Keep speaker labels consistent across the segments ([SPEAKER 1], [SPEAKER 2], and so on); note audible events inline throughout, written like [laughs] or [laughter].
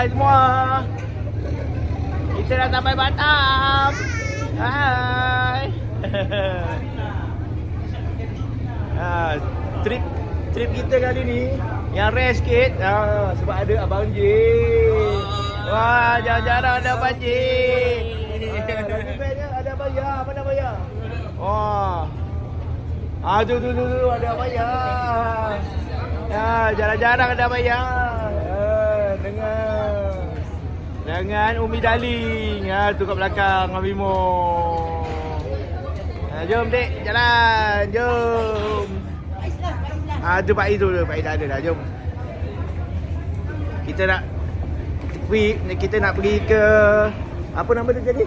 [SPEAKER 1] Hai semua. Kita dah sampai Batam. Hai. [laughs] ha, trip trip kita kali ni yang rare sikit ha, sebab ada abang J. Wah, jarang-jarang ada abang J. Ada bayar, mana bayar? Wah. Ah, tu tu tu tu ada bayar. Ya, jarang-jarang ada bayar. Ya, dengan Umi Darling. Ha, tu kat belakang Abi Mo. Ha, jom dek, jalan. Jom. Ah, tu Pak Iz tu, Pak Iz dah ada dah. Jom. Kita nak pergi, kita nak pergi ke apa nama dia jadi?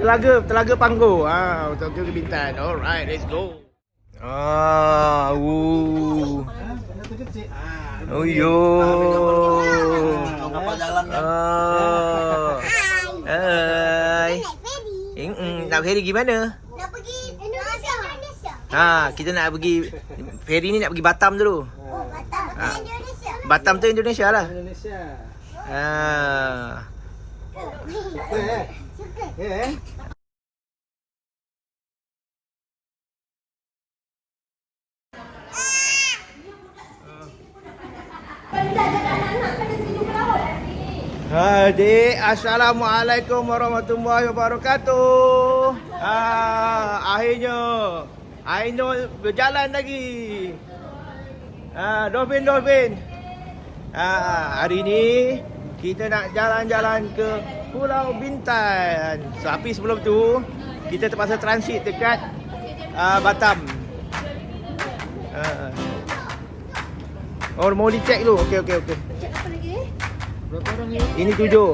[SPEAKER 1] Telaga, Telaga Panggo. Ah, ha, Telaga Bintan. Alright, let's go. Ah, uh. Oh yo.
[SPEAKER 2] Kapal jalan kan?
[SPEAKER 1] Oh. Hai. Eh, mm, nak ferry gimana?
[SPEAKER 3] Nak pergi Indonesia.
[SPEAKER 1] Ha, kita nak pergi ferry ni nak pergi Batam dulu.
[SPEAKER 3] Oh, Batam.
[SPEAKER 1] Ha.
[SPEAKER 3] Indonesia.
[SPEAKER 1] Batam tu Indonesia lah.
[SPEAKER 2] Indonesia.
[SPEAKER 1] Ha.
[SPEAKER 3] Suka.
[SPEAKER 2] Ya eh?
[SPEAKER 1] Adik, Assalamualaikum warahmatullahi wabarakatuh. Ah, akhirnya Aino berjalan lagi. Ah, Dolphin Dolphin. Ah, hari ni kita nak jalan-jalan ke Pulau Bintan. Tapi sebelum tu kita terpaksa transit dekat ah, Batam. Ah. Oh, mau dicek dulu. Okey, okey, okey.
[SPEAKER 2] Berapa orang ni?
[SPEAKER 1] Ini tujuh.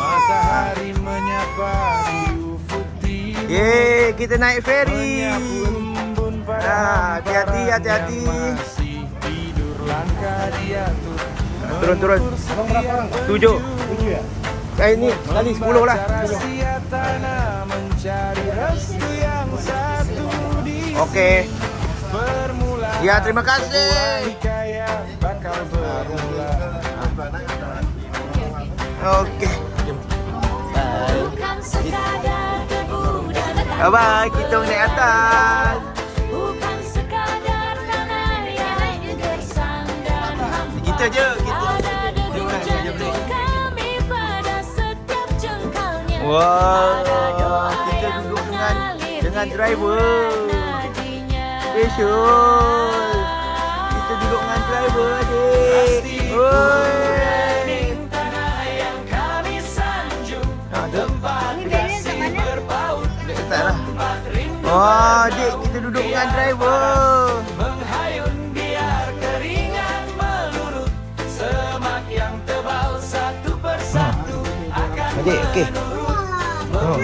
[SPEAKER 4] Matahari menyapa di ufuk timur
[SPEAKER 1] Yeay, kita naik ferry.
[SPEAKER 4] Menyapu embun pada
[SPEAKER 1] Ah, hati-hati, hati-hati.
[SPEAKER 4] yang masih tidur langkah diatur
[SPEAKER 1] Turun, turun.
[SPEAKER 2] Abang berapa orang?
[SPEAKER 1] Tujuh.
[SPEAKER 2] Tujuh ya?
[SPEAKER 1] Eh, ini, tadi sepuluh lah.
[SPEAKER 4] Membaca rahsia tanah mencari restu yang satu di
[SPEAKER 1] Okey.
[SPEAKER 4] permulaan
[SPEAKER 1] Ya, terima kasih. Jom. Bye. Bye bye, kita naik atas. Kita je, kita.
[SPEAKER 3] Doa
[SPEAKER 1] kita duduk dengan dengan driver. Special. Duduk dengan driver, adik. Oi. Ha, lah. Wah, adik, kita duduk dengan driver.
[SPEAKER 4] Menghayun biar keringat melurut Semak yang tebal satu persatu Akan
[SPEAKER 1] Adik, okey. Oh.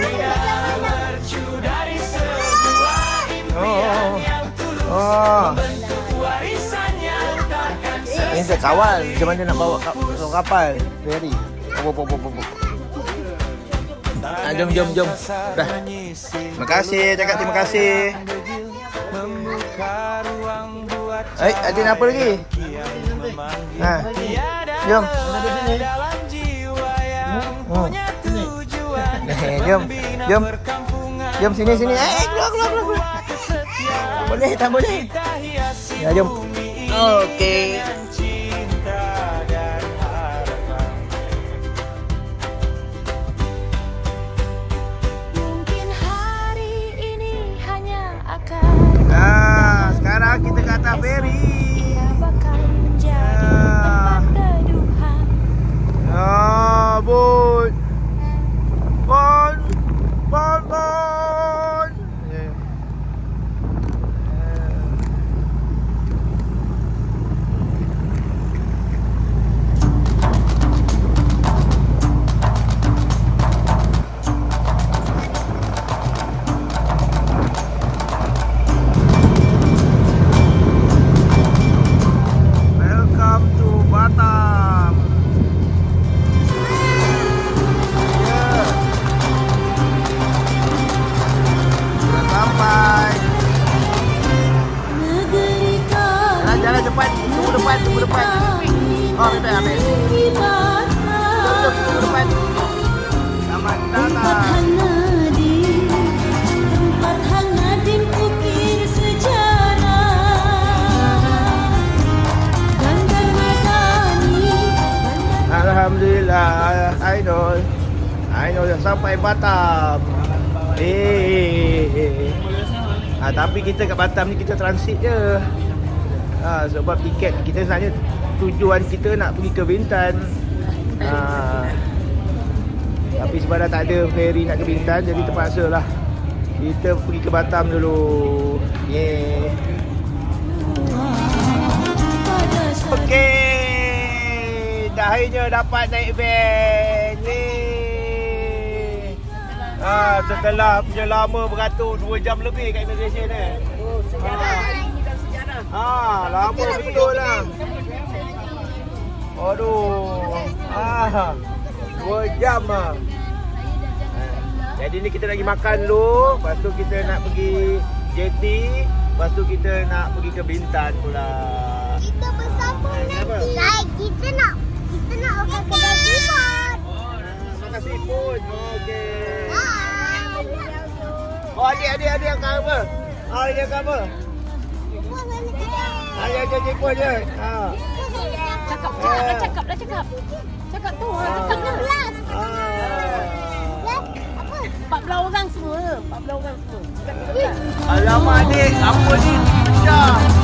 [SPEAKER 4] mercu dari sebuah impian
[SPEAKER 1] Oh.
[SPEAKER 4] yang tulus
[SPEAKER 1] Oh.
[SPEAKER 4] Yang
[SPEAKER 1] saya kawal macam mana nak bawa kap bawa kapal ferry. Apa apa apa apa. Ah, jom jom jom. Dah. Terima kasih, cakap terima kasih.
[SPEAKER 4] Membuka ruang buat
[SPEAKER 1] Eh, ada apa lagi? Ha. Jom.
[SPEAKER 4] dalam jiwa yang
[SPEAKER 1] Oh.
[SPEAKER 4] punya tujuan
[SPEAKER 1] Eh, jom.
[SPEAKER 4] Membina
[SPEAKER 1] Jom.
[SPEAKER 4] perkampungan
[SPEAKER 1] Jom sini sini. Eh, keluar keluar keluar. keluar. Tak boleh, tak boleh. Ya, jom. Okey. Transit je ha, Sebab tiket kita sebenarnya Tujuan kita nak pergi ke Bintan ha, Tapi sebab dah tak ada ferry nak ke Bintan Jadi terpaksa lah Kita pergi ke Batam dulu
[SPEAKER 3] syarikat
[SPEAKER 1] Okey. Dah akhirnya dapat naik van. Yeay. Ah, setelah punya lama beratur 2 jam lebih kat immigration ni. Oh. Ah, lama betul lah. Aduh. Ah. 2 jam ah. Jadi ni kita pergi makan dulu, lepas tu kita nak pergi JT, lepas tu kita nak pergi ke Bintan pula.
[SPEAKER 2] Kita bersama
[SPEAKER 1] Eh,
[SPEAKER 2] nanti. Kita nak kita nak makan kedai sifat.
[SPEAKER 1] Makan seafood. Okey.
[SPEAKER 2] Hai.
[SPEAKER 1] Oh, adik, adik, adik yang kau apa? Ah, dia kau apa?
[SPEAKER 2] Kedai.
[SPEAKER 1] Ah, dia je. Ha.
[SPEAKER 3] Cakap, cakap dah cakap dah cakap Cakap tu,
[SPEAKER 1] Ah.
[SPEAKER 3] cakap.
[SPEAKER 1] Ah.
[SPEAKER 2] Belas. Apa?
[SPEAKER 3] 14 orang semua 14 orang semua Cakap tu
[SPEAKER 1] Alamak, adik. Apa ni? Pecah.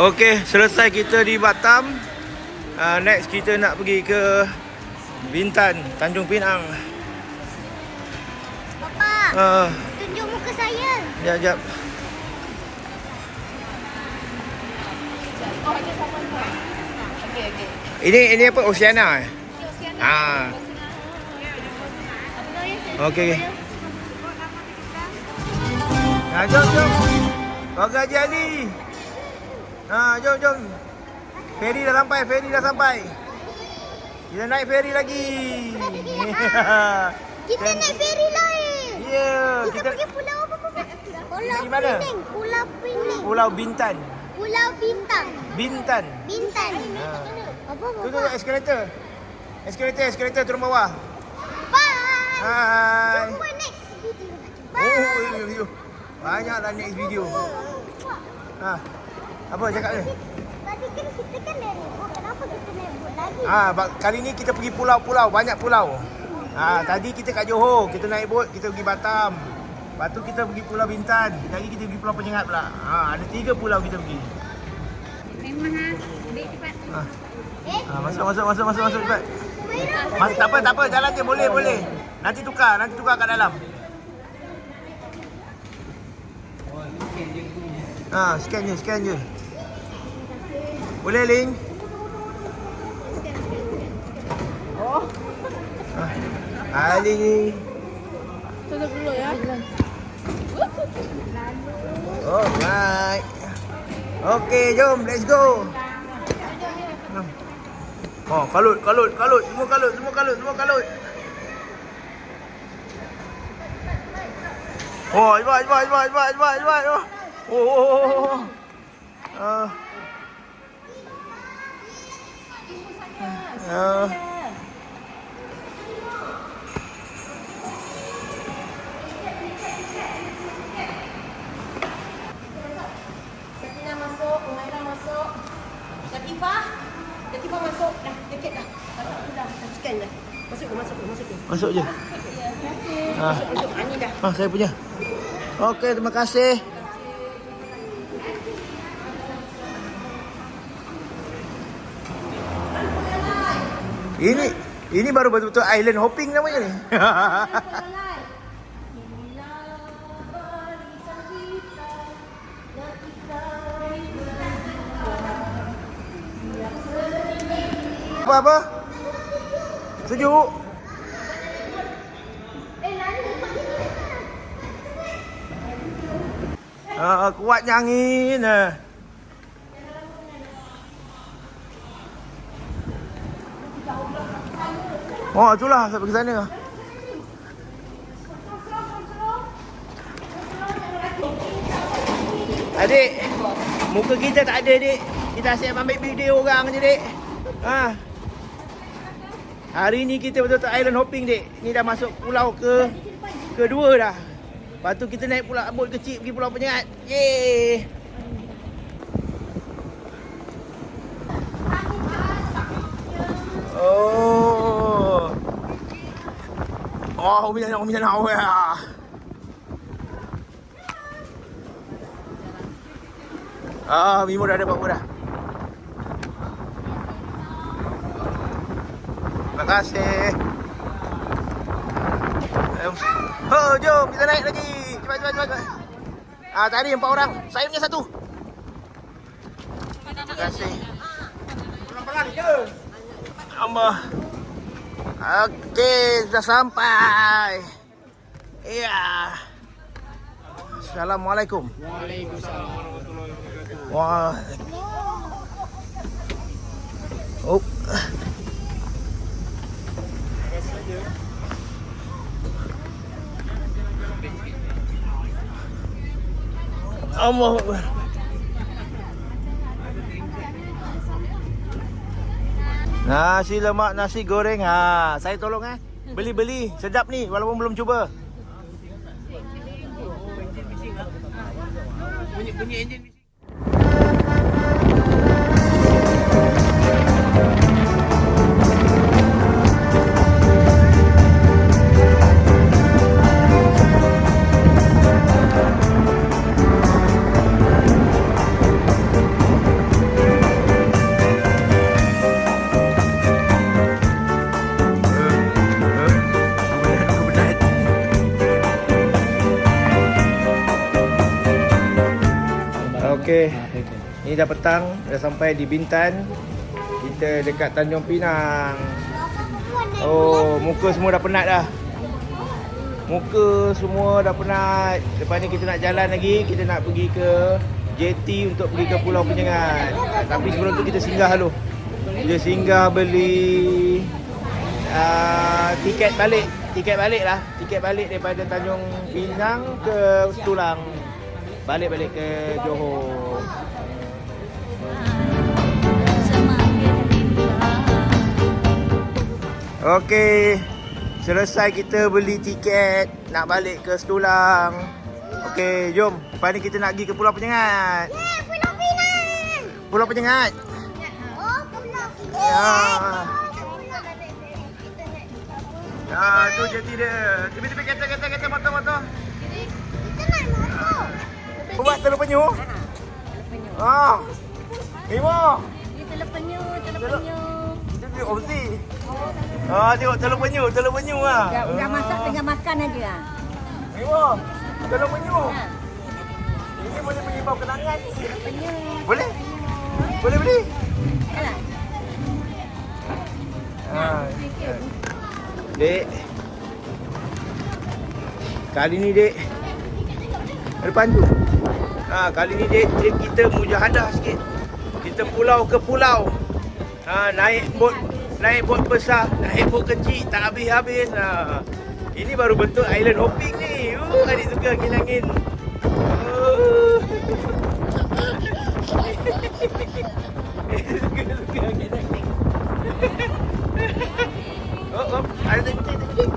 [SPEAKER 1] Okey, selesai kita di Batam. Uh, next kita nak pergi ke Bintan, Tanjung Pinang.
[SPEAKER 2] Papa,
[SPEAKER 1] Uh,
[SPEAKER 2] muka saya.
[SPEAKER 1] jap, jap.
[SPEAKER 5] Okey, okey.
[SPEAKER 1] Ini ini apa? Oceana eh? Ah. Okey. Nah, jom, jom. Warga Haji Ali. Ha, jom, jom. Ferry dah sampai, ferry dah sampai. Kita naik ferry lagi.
[SPEAKER 2] Kita naik feri lain.
[SPEAKER 1] Ya,
[SPEAKER 2] Kita
[SPEAKER 1] kita
[SPEAKER 2] pergi pulau apa papa? Pulau
[SPEAKER 1] Di mana?
[SPEAKER 2] Pening. Pulau Pening.
[SPEAKER 1] Pulau Bintan.
[SPEAKER 2] Pulau Bintang.
[SPEAKER 1] Bintan.
[SPEAKER 2] Bintan.
[SPEAKER 1] Ha.
[SPEAKER 2] Apa
[SPEAKER 1] Tu tu
[SPEAKER 2] papa?
[SPEAKER 1] eskalator. Eskalator, eskalator turun bawah.
[SPEAKER 2] Bye.
[SPEAKER 1] Hai.
[SPEAKER 2] Jumpa next video.
[SPEAKER 1] Oh,
[SPEAKER 2] Bye.
[SPEAKER 1] video. Banyaklah next video. Ha. Apa cakap ni?
[SPEAKER 2] Tadi kan kita kan dari. Kenapa kita boat lagi?
[SPEAKER 1] Ah, kali ni kita pergi pulau-pulau, banyak pulau. Ah, tadi kita kat Johor, kita naik bot, kita pergi Batam. Lepas tu kita pergi Pulau Bintan. Lagi kita pergi Pulau Penyengat pula. Ha, ada tiga pulau kita pergi.
[SPEAKER 5] Memang ha. Ambil cepat.
[SPEAKER 1] Ha. Ha, masuk, masuk, masuk, masuk, masuk cepat. Mas, tak apa, tak apa. Jalan je. Boleh, boleh. Nanti tukar. Nanti tukar kat dalam. Ha, scan je, scan je. Boleh, Ling? Ha, Ling ni.
[SPEAKER 3] Tutup dulu ya.
[SPEAKER 1] Alright. Okay, jom. Let's go. Oh, kalut, kalut, kalut. Semua kalut, semua kalut, semua kalut. Oh, cepat, cepat, cepat, cepat, cepat, cepat. Oh, oh, oh, oh, oh. Ah. Ah.
[SPEAKER 6] Masuk. Latifah. Latifah masuk. Dah, dekat dah. Dah, dah, dah, dah scan dah. Masuk, masuk, masuk.
[SPEAKER 1] Masuk je. Ah.
[SPEAKER 6] Masuk, ah, ni dah.
[SPEAKER 1] Ah, saya punya. Okey, terima kasih. Ini ini baru betul-betul island hopping namanya ni. [laughs] apa apa? Sejuk. Ah, kuatnya angin. ah. Oh, itulah saya pergi sana. Adik, muka kita tak ada, Dik. Kita asyik ambil video orang je, Dik. Ha. Hari ni kita betul-betul island hopping, Dik. Ni dah masuk pulau ke kedua dah. Lepas tu kita naik pula bot kecil pergi pulau penyengat. Yeay. Oh. Oh, umi nak umi nak ya. Ah, Mimo dah ada buat dah. Kasih. Oh, jom kita naik lagi. Cepat, cepat, cepat. cepat. Ah, tadi empat orang. Saya punya satu. Terima kasih. Pelan-pelan je. Allah. Okey, sudah sampai. Iya. Assalamualaikum. Waalaikumsalam warahmatullahi wabarakatuh. Wah. Oh. Allah. Nasi lemak nasi goreng ha. Saya tolong eh. Beli-beli sedap ni walaupun belum cuba. Bunyi bunyi enjin dah petang, dah sampai di Bintan. Kita dekat Tanjung Pinang. Oh, muka semua dah penat dah. Muka semua dah penat. Lepas ni kita nak jalan lagi, kita nak pergi ke JT untuk pergi ke Pulau Penyengat. Tapi sebelum tu kita singgah dulu. Kita singgah beli uh, tiket balik. Tiket balik lah. Tiket balik daripada Tanjung Pinang ke Tulang. Balik-balik ke Johor. Okey. Selesai kita beli tiket nak balik ke Setulang. Okey, jom. Lepas ni kita nak pergi ke Pulau Penyengat.
[SPEAKER 2] Eh, Pulau Pinang.
[SPEAKER 1] Pulau Penyengat.
[SPEAKER 2] Oh, Pulau Pinang.
[SPEAKER 1] Ya.
[SPEAKER 2] Kita naik
[SPEAKER 1] Ya, tu jadi dia. Tepi-tepi kereta, kereta, kereta, motor, motor. Buat telur penyu. Ah. Mimo.
[SPEAKER 3] Ini telur penyu, telur penyu.
[SPEAKER 1] Tengok opsi. Ah, tengok telur penyu, telur penyu ah.
[SPEAKER 3] Dah, dah masak tinggal makan aja. ah.
[SPEAKER 1] Mimo. Telur penyu. Ini boleh menyebab kenangan ni.
[SPEAKER 3] Penyu.
[SPEAKER 1] Boleh? Boleh beli?
[SPEAKER 3] Yalah.
[SPEAKER 1] Ah. Dek. Kali ni dek. Depan tu. Ha, kali ni dek trip kita mujahadah sikit. Kita pulau ke pulau. Ha, naik bot naik bot besar, [laughs] naik bot kecil tak habis-habis. Ha. Ini baru bentuk island hopping ni. Uh, adik suka angin angin. Uh. [laughs] Oh, oh, ada tak kucing, tak kucing.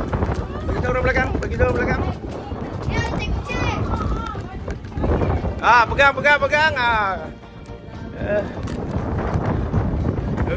[SPEAKER 1] Bagi tahu orang belakang, bagi tahu orang belakang. Ah, pegang, pegang, pegang. Ah. Uh.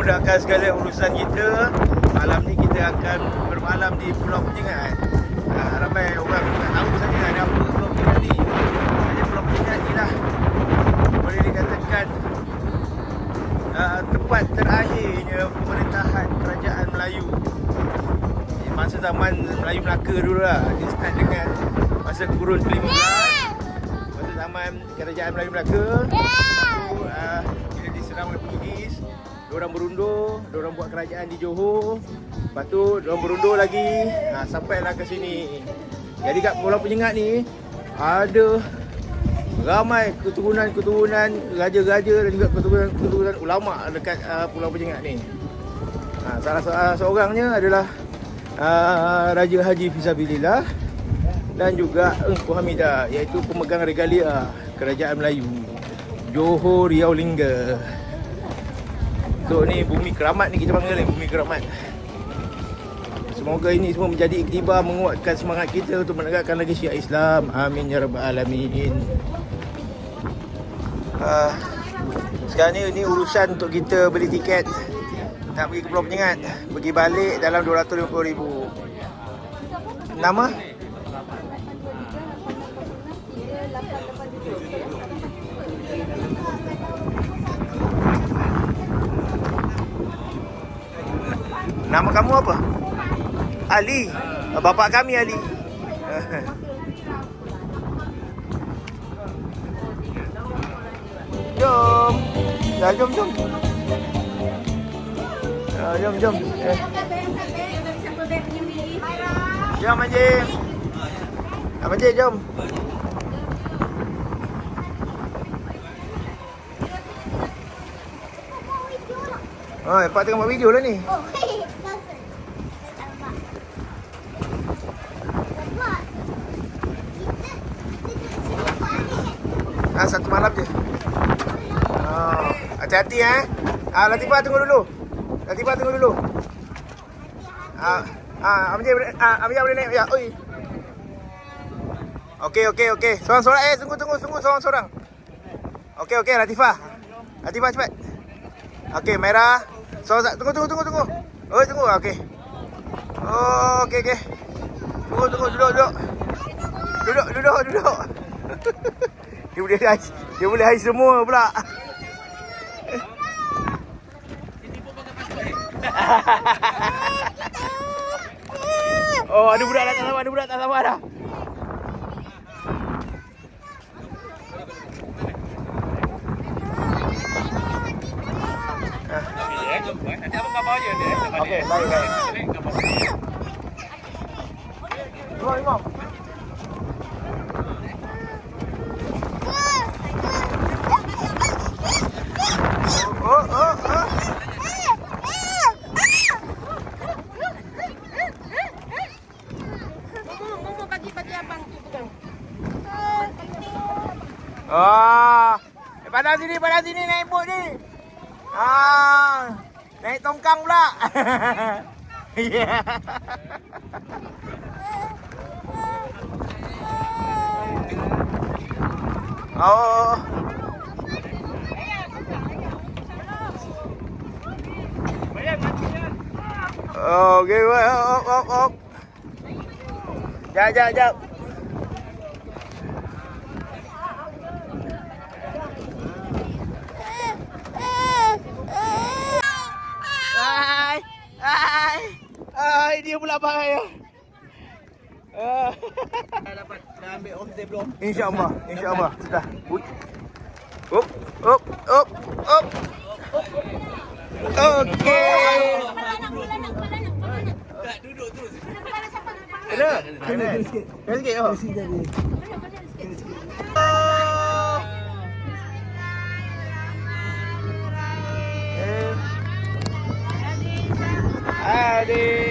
[SPEAKER 1] dipermudahkan segala urusan kita. Malam ni kita akan bermalam di Pulau Penyengat. Ha, ramai orang tak tahu saja ada apa Pulau Penyengat ni. Hanya Pulau Penyengat ni lah. Boleh dikatakan uh, tempat terakhirnya pemerintahan kerajaan Melayu. Masa zaman Melayu Melaka dulu lah. Dia start dengan masa kurun ke-15. Masa zaman kerajaan Melayu Melaka. Diorang berundur, diorang buat kerajaan di Johor. Lepas tu diorang berundur lagi. Ha, sampailah ke sini. Jadi kat Pulau Penyengat ni ada ramai keturunan-keturunan raja-raja dan juga keturunan-keturunan ulama dekat uh, Pulau Penyengat ni. Ha, salah se- seorangnya adalah uh, Raja Haji Fisabilillah dan juga Engku Hamidah iaitu pemegang regalia Kerajaan Melayu Johor Riau Lingga. So ni bumi keramat ni kita panggil ni bumi keramat. Semoga ini semua menjadi iktibar menguatkan semangat kita untuk menegakkan lagi syiar Islam. Amin ya rabbal alamin. Uh, sekarang ni ni urusan untuk kita beli tiket nak pergi ke Pulau Penyengat. Pergi balik dalam 250,000. Nama? Nama kamu apa? Ali. Bapa kami Ali. [laughs] Jom. Ya, jom, jom. Ya, jom, jom. Eh. Jom, Anjing. Abang jom. Oh, Pak tengah buat video lah ni.
[SPEAKER 2] Oh, [laughs]
[SPEAKER 1] Ah, satu malam je. Oh, hati-hati eh. Ah, Latifah tunggu dulu. Latifah tunggu dulu. Ah, ah, Amjad boleh ah, Amjad boleh naik ya. Oi. Okey, okey, okey. Seorang-seorang eh, tunggu tunggu tunggu seorang-seorang. Okey, okey, Latifah. Latifah cepat. Okey, merah. Seorang tunggu tunggu tunggu tunggu. Oh, tunggu. Okey. Oh, okey, okey. Tunggu, tunggu, duduk, duduk. Duduk, duduk, duduk. [laughs] dia boleh hai, dia boleh hai semua pula. [laughs] oh, ada budak dah tak sabar, ada budak tak sabar dah. Okey, baik, baik. Imam, Imam. Oh, oh, oh.
[SPEAKER 6] Momo bagi bagi abang tu pegang.
[SPEAKER 1] Ah. Eh, pandang sini, pandang sini naik bot ni. Ah. Naik tongkang pula. Yeah. Oh. Oh, okay, up, up, up. Jap, jap, jap. Hai. Hai. Hai, dia pula bahaya. Ah. Dah dapat dah ambil homestay belum? Insya-Allah, insya-Allah. Sudah. Ui. Up, up, up, up. Okey. Ada. Kena sikit. Kena sikit. Oh. Oh. Eh.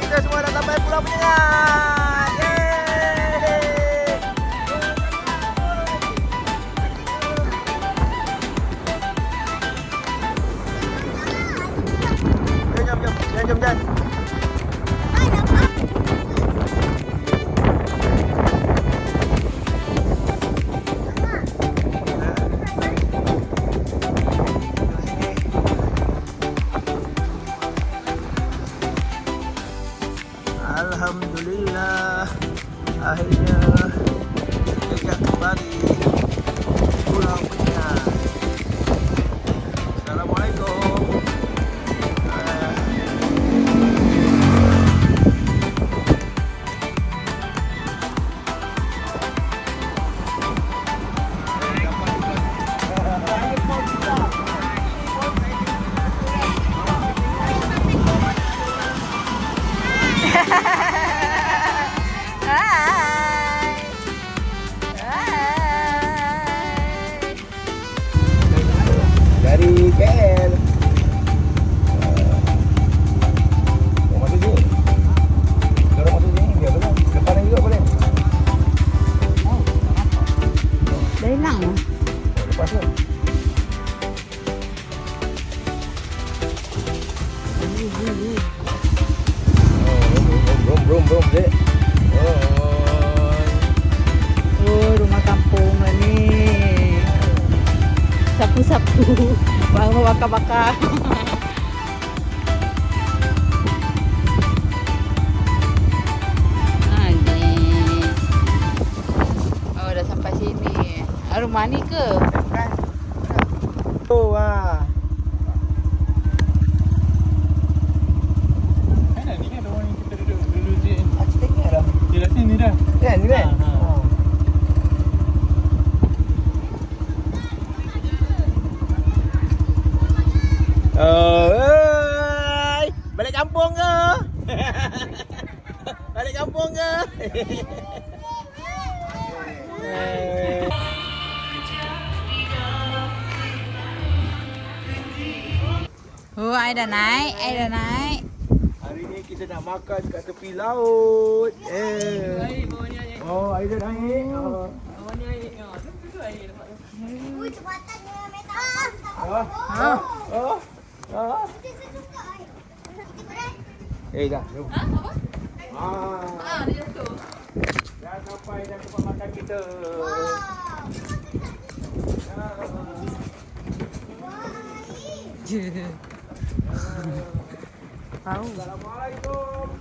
[SPEAKER 1] Kita semua dah sampai Pulau Penyengat. Yeay! Jom, jom, jom. Jom, jom. Oh, kat tepi laut. Eh. Oh, air dah naik. Oh.
[SPEAKER 2] Ui, cepatan dia meta.
[SPEAKER 1] Ah. Ah. Ah. Ah. Eh, dah. Jom. Ah.
[SPEAKER 5] Ah, dia tu.
[SPEAKER 1] Dah sampai dah tempat makan kita.
[SPEAKER 3] Tahu. [laughs]
[SPEAKER 1] Assalamualaikum.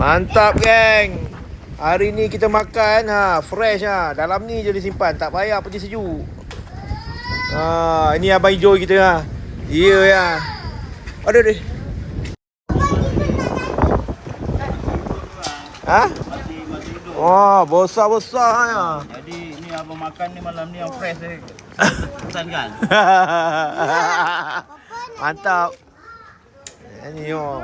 [SPEAKER 1] Mantap geng. Hari ni kita makan ha fresh ha. Dalam ni je disimpan, tak payah pergi sejuk. Ha, ini abang hijau kita ha. Ya ya. Aduh deh. Ha? Wah, besar-besar ya.
[SPEAKER 7] Jadi ni abang makan ni malam ni yang fresh eh. Pesan kan? [laughs]
[SPEAKER 1] Mantap. Ini oh.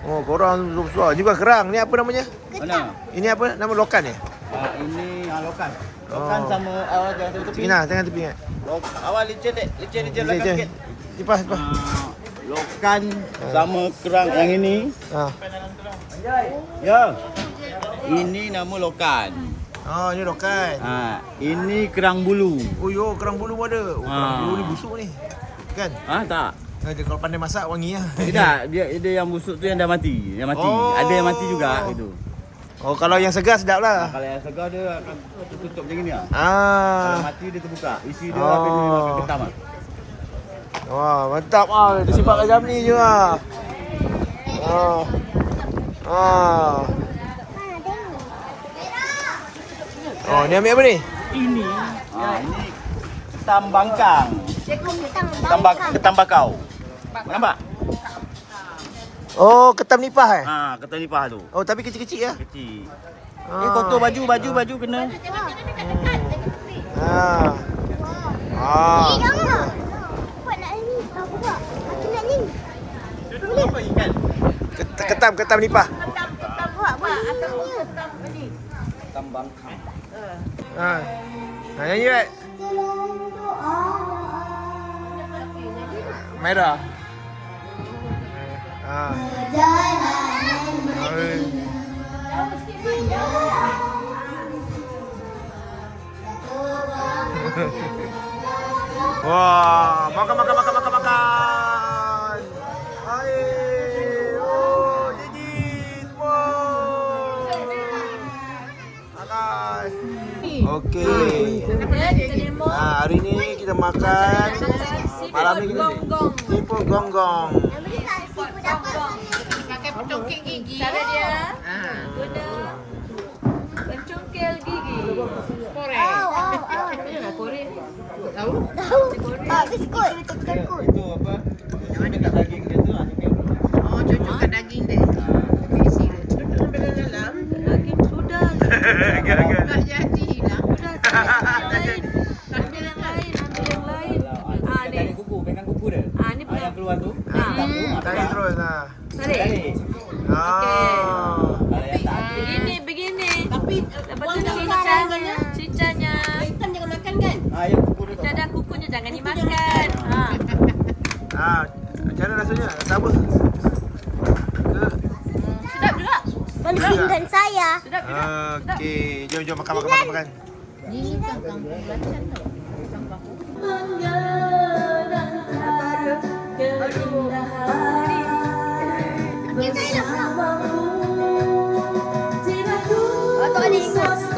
[SPEAKER 1] Oh, korang besar-besar. Ini bukan kerang. Ni apa namanya?
[SPEAKER 7] Mana?
[SPEAKER 1] Ini apa? Nama lokan ya?
[SPEAKER 7] Ah, ini ah, lokan. Lokan
[SPEAKER 1] Oh.
[SPEAKER 7] sama awal jangan tepi.
[SPEAKER 1] Sini nah, jangan tepi ingat.
[SPEAKER 7] Lok, awal licin dek, licin licin
[SPEAKER 1] jom.
[SPEAKER 7] sikit.
[SPEAKER 1] Lipas, lipas.
[SPEAKER 7] Ah, lokan sama kerang yang ini. Ya. Ini nama lokan.
[SPEAKER 1] Oh, ini lokan.
[SPEAKER 7] Ah, ini kerang bulu.
[SPEAKER 1] Oh, yo, kerang bulu pun ada. Oh, kerang
[SPEAKER 7] Ah.
[SPEAKER 1] bulu ni busuk ni. Kan?
[SPEAKER 7] Ah tak.
[SPEAKER 1] Eh, dia kalau pandai masak wangi lah.
[SPEAKER 7] Tidak, [laughs] dia dia yang busuk tu yang dah mati. Yang mati.
[SPEAKER 1] Oh.
[SPEAKER 7] Ada yang mati juga itu.
[SPEAKER 1] Oh, kalau yang segar sedap
[SPEAKER 7] Ah,
[SPEAKER 1] lah.
[SPEAKER 7] kalau yang segar dia akan tutup macam ni ah. Kalau
[SPEAKER 1] Ah.
[SPEAKER 7] mati dia terbuka. Isi dia
[SPEAKER 1] Oh.
[SPEAKER 7] akan akan ketam ah.
[SPEAKER 1] Wah, mantap ah. Dia simpan kat jam ni je ah. Ah. Ah. Oh, ni ambil apa ni?
[SPEAKER 7] Ini. Ah, ini ketam bangkang.
[SPEAKER 2] Ketam
[SPEAKER 7] bak, ketam bakau. Nampak?
[SPEAKER 1] Oh, ketam nipah eh?
[SPEAKER 7] Ha, ketam nipah tu.
[SPEAKER 1] Oh, tapi kecil-kecil ya?
[SPEAKER 7] Kecil.
[SPEAKER 1] Ah.
[SPEAKER 7] Eh kotor baju, baju, baju kena.
[SPEAKER 1] Ah. Ah.
[SPEAKER 2] Eh, jangan. Buat nak ni. Aku buat. Aku nak ni.
[SPEAKER 7] Apa ikan?
[SPEAKER 1] Ket- Ketam, ketam nipah.
[SPEAKER 2] Buat, buat. Atau ketam ni.
[SPEAKER 7] Ketam bangkang.
[SPEAKER 1] Ha. Ha, nyanyi kan? Merah. [laughs] Wah, makan makan makan makan makan. Hai. Oh, jijit. Wow. Makan. Okey. Ha, hari ni kita makan malam ni kita siput gonggong.
[SPEAKER 5] Korek. Tahu?
[SPEAKER 2] Tahu. Ah, biskut. Biskut.
[SPEAKER 7] Itu apa? Yang dekat daging dia tu ah.
[SPEAKER 5] Oh, cocokkan daging dia. Isi dia. Cocok sampai dalam. Daging sudah. Tak jadilah. Sudah. Lain. Ambil yang lain. Ambil yang lain. Ah, ni.
[SPEAKER 7] Daging kuku, pegang kuku dia.
[SPEAKER 5] Ah, ni
[SPEAKER 7] Ah, yang keluar tu.
[SPEAKER 1] Ha,
[SPEAKER 7] hitam tu. ah,
[SPEAKER 1] tarik terus ha.
[SPEAKER 5] Tarik.
[SPEAKER 7] Tarik.
[SPEAKER 1] Ah.
[SPEAKER 7] Kalau yang tak ada.
[SPEAKER 5] Begini, begini.
[SPEAKER 6] Tapi
[SPEAKER 7] ayam kuku dia.
[SPEAKER 5] Kukunya jangan dimakan. Ha.
[SPEAKER 1] Ah, macam mana rasanya? Tak apa.
[SPEAKER 5] Sedap juga.
[SPEAKER 2] Saya.
[SPEAKER 5] Sedap juga.
[SPEAKER 1] Okey, jom jom makan makan makan. Ini kan kampung belacan tu. Sampah.
[SPEAKER 5] Keindahan. Tidak ku.